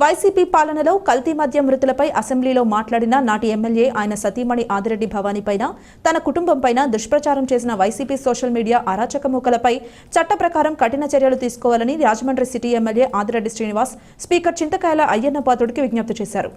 YCP పాలనలో కల్తీ మద్యం మృతులపై అసెంబ్లీలో మాట్లాడిన నాటి ఎమ్మెల్యే ఆయన సతీమణి ఆదిరెడ్డి భవానీపైన తన కుటుంబంపైన దుష్ప్రచారం చేసిన వైసీపీ సోషల్ మీడియా అరాచక మూకలపై చట్ట ప్రకారం కఠిన చర్యలు తీసుకోవాలని Rajahmundry city MLA Adireddy Srinivas speaker Chintakayala Ayyanna పాత్రుడికి విజ్ఞప్తి చేశారు.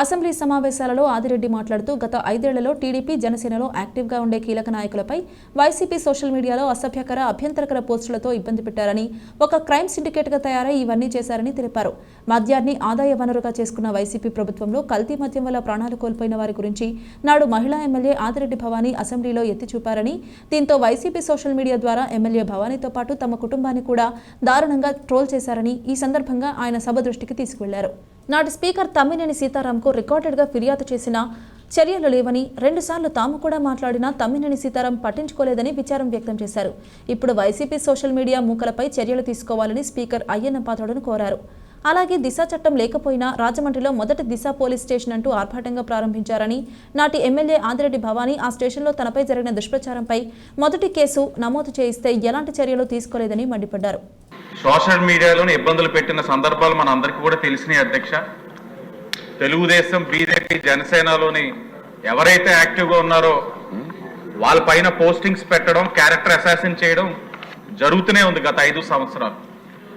అసెంబ్లీ సమావేశాలలో ఆదిరెడ్డి మాట్లాడుతూ గత ఐదేళ్ళలో టీడీపీ జనసేనలో యాక్టివ్గా ఉండే కీలక నాయకులపై వైసీపీ సోషల్ మీడియాలో అసభ్యకర అభ్యంతరకర పోస్టులతో ఇబ్బంది పెట్టారని ఒక క్రైమ్ సిండికేట్గా తయారై ఇవన్నీ చేశారని తెలిపారు. మద్యాన్ని ఆదాయ వనరుగా చేసుకున్న వైసీపీ ప్రభుత్వంలో కల్తీ మద్యం వల్ల ప్రాణాలు కోల్పోయిన వారి గురించి నాడు మహిళా ఎమ్మెల్యే ఆదిరెడ్డి భవానీ అసెంబ్లీలో ఎత్తి చూపారని దీంతో వైసీపీ సోషల్ మీడియా ద్వారా ఎమ్మెల్యే భవానీతో పాటు తమ కుటుంబాన్ని కూడా దారుణంగా ట్రోల్ చేశారని ఈ సందర్భంగా ఆయన సభ దృష్టికి తీసుకువెళ్ళారు. నాటి స్పీకర్ తమ్మినేని సీతారాంకు రికార్డెడ్గా ఫిర్యాదు చేసిన చర్యలు లేవని రెండుసార్లు తాము కూడా మాట్లాడినా తమ్మినేని సీతారాం పట్టించుకోలేదని విచారం వ్యక్తం చేశారు. ఇప్పుడు వైసీపీ సోషల్ మీడియా మూకలపై చర్యలు తీసుకోవాలని స్పీకర్ అయ్యన్న పాత్రుడును కోరారు. అలాగే దిశ చట్టం లేకపోయినా రాజమండ్రిలో మొదటి దిశ పోలీస్ స్టేషన్ అంటూ ఆర్భాటంగా ప్రారంభించారని నాటి ఎమ్మెల్యే ఆదిరెడ్డి భవానీ ఆ స్టేషన్లో తనపై జరిగిన దుష్ప్రచారంపై మొదటి కేసు నమోదు చేయిస్తే ఎలాంటి చర్యలు తీసుకోలేదని మండిపడ్డారు. సోషల్ మీడియాలోని ఇబ్బందులు పెట్టిన సందర్భాలు మన అందరికీ కూడా తెలిసినాయి అధ్యక్ష. తెలుగుదేశం బీజేపీ జనసేనలోని ఎవరైతే యాక్టివ్గా ఉన్నారో వాళ్ళ పైన పోస్టింగ్స్ పెట్టడం క్యారెక్టర్ అసాసిన్ చేయడం జరుగుతూనే ఉంది గత ఐదు సంవత్సరాలు.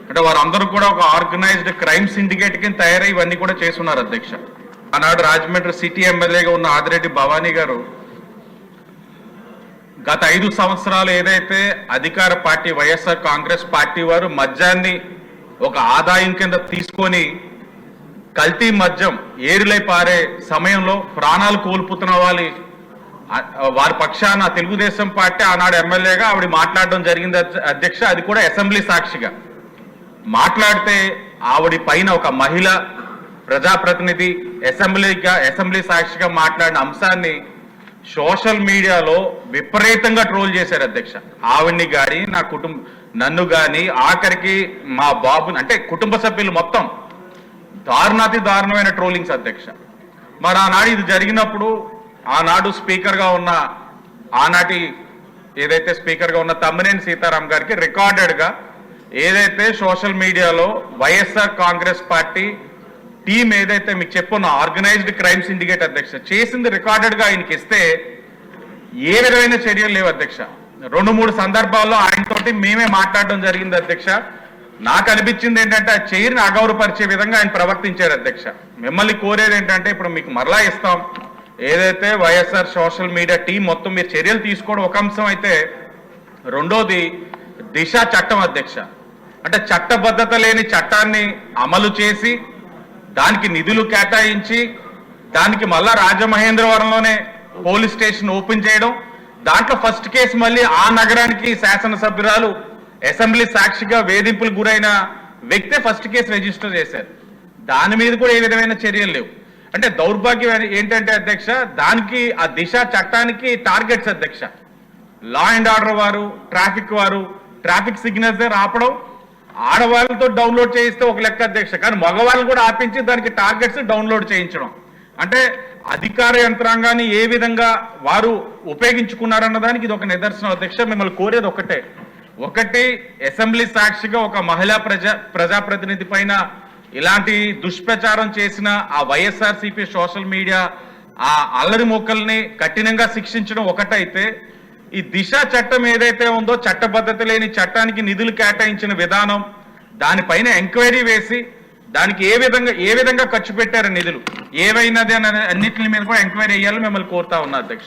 అంటే వారందరూ కూడా ఒక ఆర్గనైజ్డ్ క్రైమ్ సిండికేట్ కింద తయారై ఇవన్నీ కూడా చేస్తున్నారు అధ్యక్ష. ఆనాడు రాజమండ్రి సిటీ ఎమ్మెల్యేగా ఉన్న ఆదిరెడ్డి భవానీ గారు గత ఐదు సంవత్సరాలు ఏదైతే అధికార పార్టీ వైఎస్ఆర్ కాంగ్రెస్ పార్టీ వారు మద్యాన్ని ఒక ఆదాయం కింద తీసుకొని కల్తీ మద్యం ఏరులై పారే సమయంలో ప్రాణాలు కోల్పోతున్న వాళ్ళు వారి పక్షాన తెలుగుదేశం పార్టీ ఆనాడు ఎమ్మెల్యేగా ఆవిడ మాట్లాడడం జరిగింది అధ్యక్ష అది కూడా అసెంబ్లీ సాక్షిగా. మాట్లాడితే ఆవిడ పైన ఒక మహిళ ప్రజాప్రతినిధి అసెంబ్లీగా అసెంబ్లీ సాక్షిగా మాట్లాడిన అంశాన్ని సోషల్ మీడియాలో విపరీతంగా ట్రోల్ చేశారు అధ్యక్ష. ఆవిడ్ని గాని నా కుటుంబ నన్ను గాని ఆఖరికి మా బాబుని అంటే కుటుంబ సభ్యులు మొత్తం. దారుణాతి దారుణమైన ట్రోలింగ్స్ అధ్యక్ష. మరి ఆనాడు ఇది జరిగినప్పుడు ఆనాడు స్పీకర్గా ఉన్న ఆనాటి ఏదైతే స్పీకర్గా ఉన్న తమ్మినేని సీతారాం గారికి రికార్డెడ్గా ఏదైతే సోషల్ మీడియాలో వైఎస్ఆర్ కాంగ్రెస్ పార్టీ టీం ఏదైతే మీకు చెప్పున్న ఆర్గనైజ్డ్ క్రైమ్ సిండికేట్ అధ్యక్ష చేసింది రికార్డెడ్గా ఆయనకి ఇస్తే ఏ విధమైన చర్యలు లేవు అధ్యక్ష. రెండు మూడు సందర్భాల్లో ఆయనతోటి మేమే మాట్లాడడం జరిగింది అధ్యక్ష. నాకు అనిపించింది ఏంటంటే ఆ చైర్ని అగౌరవపరిచే విధంగా ఆయన ప్రవర్తించారు అధ్యక్ష. మిమ్మల్ని కోరేది ఏంటంటే ఇప్పుడు మీకు మరలా ఇస్తాం. ఏదైతే వైఎస్ఆర్ సోషల్ మీడియా టీం మొత్తం మీరు చర్యలు తీసుకోవడం ఒక అంశం అయితే రెండోది దిశ చట్టం అధ్యక్ష. అంటే చట్టబద్ధత లేని చట్టాన్ని అమలు చేసి దానికి నిధులు కేటాయించి దానికి మళ్ళా రాజమహేంద్రవరంలోనే పోలీస్ స్టేషన్ ఓపెన్ చేయడం దాంట్లో ఫస్ట్ కేసు మళ్ళీ ఆ నగరానికి శాసనసభ్యురాలు అసెంబ్లీ సాక్షిగా వేధింపులకు గురైన వ్యక్తే ఫస్ట్ కేసు రిజిస్టర్ చేశారు. దాని మీద కూడా ఏ విధమైన చర్యలు లేవు. అంటే దౌర్భాగ్యం ఏంటంటే అధ్యక్ష దానికి ఆ దిశ చట్టానికి టార్గెట్స్ అధ్యక్ష. లా అండ్ ఆర్డర్ వారు ట్రాఫిక్ వారు ట్రాఫిక్ సిగ్నల్స్ దగ్గర ఆపడం ఆడవాళ్ళతో డౌన్లోడ్ చేయిస్తే ఒక లెక్క అధ్యక్ష. కానీ మగవాళ్ళని కూడా ఆపించి దానికి టార్గెట్స్ డౌన్లోడ్ చేయించడం. అంటే అధికార యంత్రాంగాన్ని ఏ విధంగా వారు ఉపయోగించుకున్నారన్న దానికి ఇది ఒక నిదర్శనం అధ్యక్ష. మిమ్మల్ని కోరేది ఒకటే. ఒకటి అసెంబ్లీ సాక్షిగా ఒక మహిళా ప్రజా ప్రజాప్రతినిధి పైన ఇలాంటి దుష్ప్రచారం చేసిన ఆ వైఎస్ఆర్సీపీ సోషల్ మీడియా ఆ అల్లరి మొక్కల్ని కఠినంగా శిక్షించడం ఒకటైతే ఈ దిశ చట్టం ఏదైతే ఉందో చట్టబద్ధత లేని చట్టానికి నిధులు కేటాయించిన విధానం దానిపైన ఎంక్వైరీ వేసి దానికి ఏ విధంగా ఏ విధంగా ఖర్చు పెట్టారు నిధులు? ఏవైనది అని అన్నింటి మీద కూడా ఎంక్వైరీ అయ్యాలని మిమ్మల్ని కోరుతా ఉన్నా అధ్యక్ష.